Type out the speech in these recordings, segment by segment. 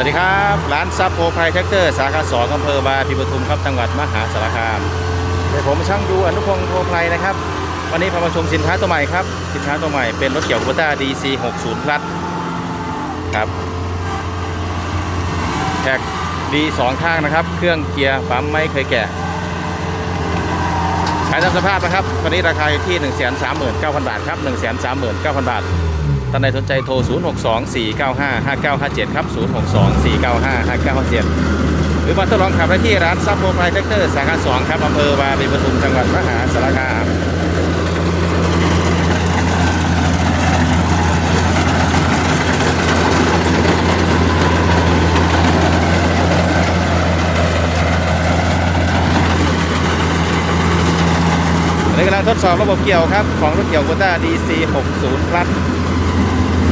วัสดีครับ ร้านซับโพไพแท็กเตอร์สาขาสองอำเภอบาปีปทุมครับจังหวัดมหาสารคามเดี๋ยวผมช่างดูอนุพงศ์โพไพรนะครับ วันนี้พามาชมสินค้าตัวใหม่ครับ สินค้าตัวใหม่เป็นรถเกี่ยวคูต้า DC 60 plus ครับแท็กดีสองข้างนะครับ เครื่องเกียร์ปั๊มไม่เคยแกะขายตามสภาพนะครับ วันนี้ราคาอยู่ที่ 1 3 9 0 0 0 บาทครับ 1 3 3 9 0 0 0 บาท ท่านใดสนใจโทร 0624955957 ครับ 0624955957 หรือมาทดลองขับได้ที่ร้านซับโปรไพรเทคเตอร์สาขา2ครับอำเภอบาลีปทุมจังหวัดมหาสารคามในกำลังทดสอบระบบเกี่ยวครับ ของรถเกี่ยวโกต้า DC 60 plus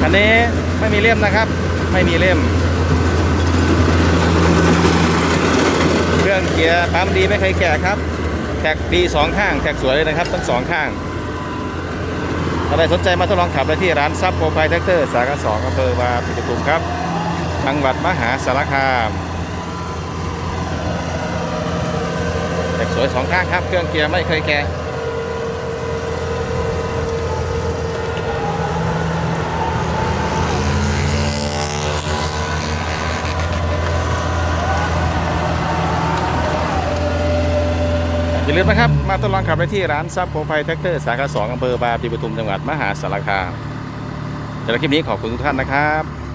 คันนี้ไม่มีเล่มนะครับ ไม่มีเล่ม เครื่องเกียร์ปั๊มดีไม่เคยแก่ครับ แท็กดีสองข้าง แท็กสวยเลยนะครับทั้งสองข้างถ้าใครสนใจมาทดลองขับได้ที่ร้านซับโปรไพรแท็กเตอร์ สาขาสองอำเภอวาปีปทุมครับจังหวัดมหาสารคามแท็กสวยสองข้างครับ เครื่องเกียร์ไม่เคยแก่ อย่าลืมนะครับ มาทดลองขับได้ที่ร้านซับโปรไพแท็กเตอร์สาขา2อำเภอบาปีปทุมจังหวัดมหาสารคามสำหรับคลิปนี้ขอบคุณทุกท่านนะครับ